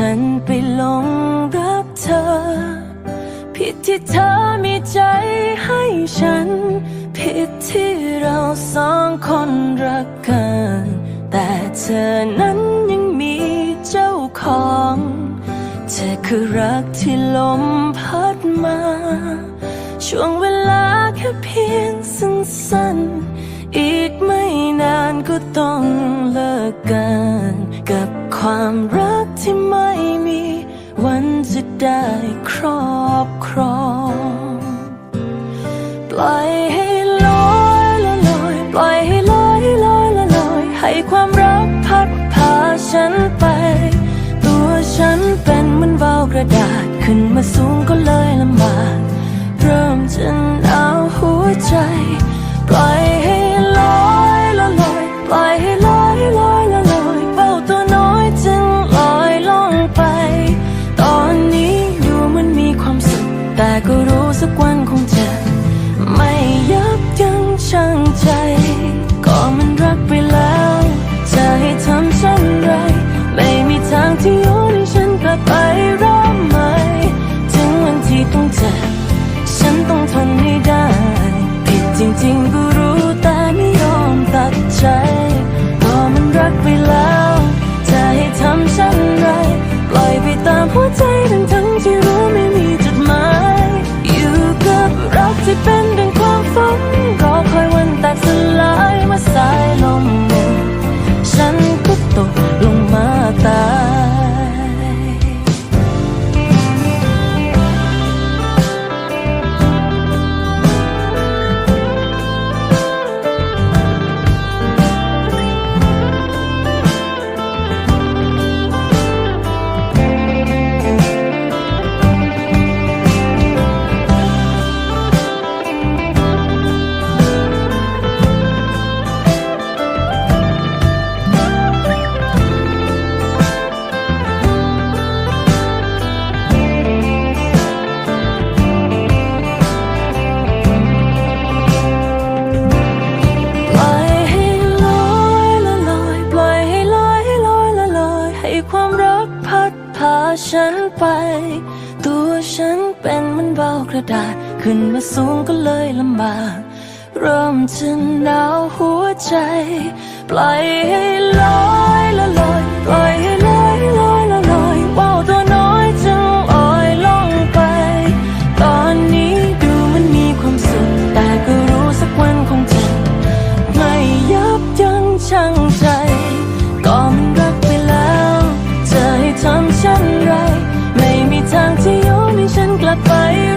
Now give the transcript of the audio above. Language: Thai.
ฉันไปหลงรักเธอ ผิดที่เธอมีใจให้ฉัน ผิดที่เราสองคนรักกัน แต่เธอนั้นยังมีเจ้าของ เธอคือรักที่ลมพัดมา ช่วงเวลาแค่เพียงสั้นๆอีกไม่นานก็ต้องเลิกกัน กับความรัก ที่ไม่มีวันจะได้ครอบครอง ปล่อยให้ลอยละลอย ปล่อยให้ลอยลอยละลอย ให้ความรักพัดพาฉันไป ตัวฉันเป็นเหมือนเบากระดาษ ขึ้นมาสูงก็เลยลำบาก เริ่มจะหนาวหัวใจ ปล่อยให้ งวั ฉันไป ตัวฉันเป็นมันเบากระดาษ ขึ้นมาสูงก็เลยลำบาก เริ่มจะหนาวหัวใจ ปล่อยให้ลอยละลอยปล่อยให้ จ